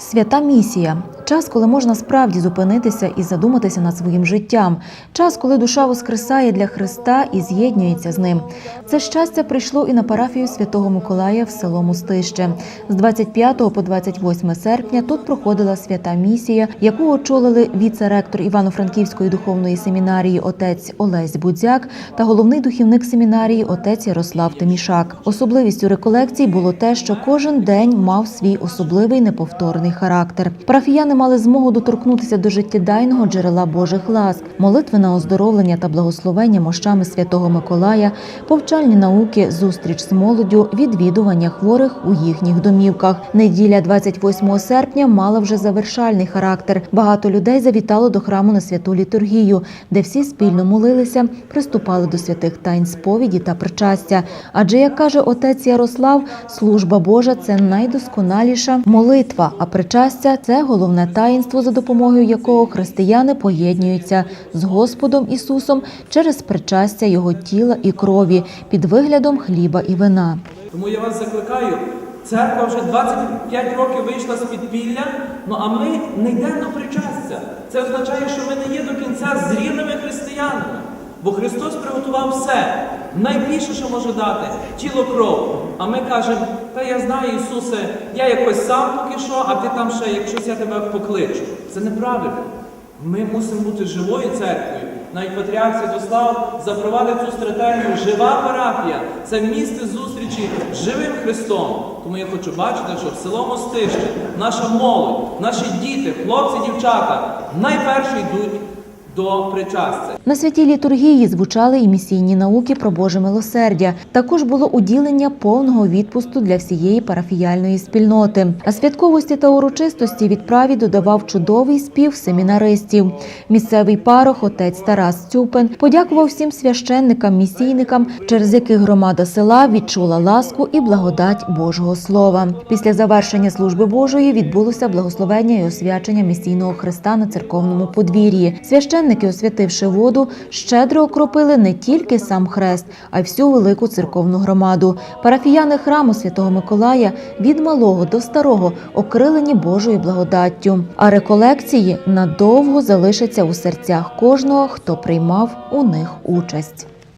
Свята місія час, коли можна справді зупинитися і задуматися над своїм життям. Час, коли душа воскресає для Христа і з'єднується з ним. Це щастя прийшло і на парафію Святого Миколая в село Мустище. З 25 по 28 серпня тут проходила свята місія, яку очолили віце-ректор Івано-Франківської духовної семінарії отець Олесь Будзяк та головний духівник семінарії отець Ярослав Тимішак. Особливістю реколекцій було те, що кожен день мав свій особливий неповторний характер. Парафіяни мали змогу доторкнутися до життєдайного джерела Божих ласк, молитви на оздоровлення та благословення мощами святого Миколая, повчальні науки, зустріч з молоддю, відвідування хворих у їхніх домівках. Неділя 28 серпня мала вже завершальний характер. Багато людей завітало до храму на святу літургію, де всі спільно молилися, приступали до святих тайн сповіді та причастя. Адже, як каже отець Ярослав, служба Божа це найдосконаліша молитва, а причастя це головне таїнство, за допомогою якого християни поєднуються з Господом Ісусом через причастя Його тіла і крові під виглядом хліба і вина. Тому я вас закликаю. Церква вже 25 років вийшла з підпілля, ну а ми не йдемо причастя. Це означає, що ми не є до кінця зрілими християнами. Бо Христос приготував все. Найбільше, що може дати тіло кров. А ми кажемо, та я знаю, Ісусе, я якось сам поки що, а ти там ще, якщось я тебе покличу. Це неправильно. Ми мусимо бути живою церквою. Навіть Патріарх Святослав запровадив цю стратегію жива парафія. Це місце зустрічі з живим Христом. Тому я хочу бачити, що в село Мостище наша молодь, наші діти, хлопці, дівчата найперше йдуть до причастя. На святій літургії звучали і місійні науки про Боже милосердя. Також було уділення повного відпусту для всієї парафіяльної спільноти. А святковості та урочистості відправі додавав чудовий спів семінаристів. Місцевий парох, отець Тарас Цюпин, подякував всім священникам, місійникам, через яких громада села відчула ласку і благодать Божого Слова. Після завершення служби Божої відбулося благословення і освячення місійного хреста на церковному подвір'ї. Священники, освятивши воду, щедро окропили не тільки сам хрест, а й всю велику церковну громаду. Парафіяни храму Святого Миколая від малого до старого окрилені Божою благодаттю. А реколекції надовго залишаться у серцях кожного, хто приймав у них участь.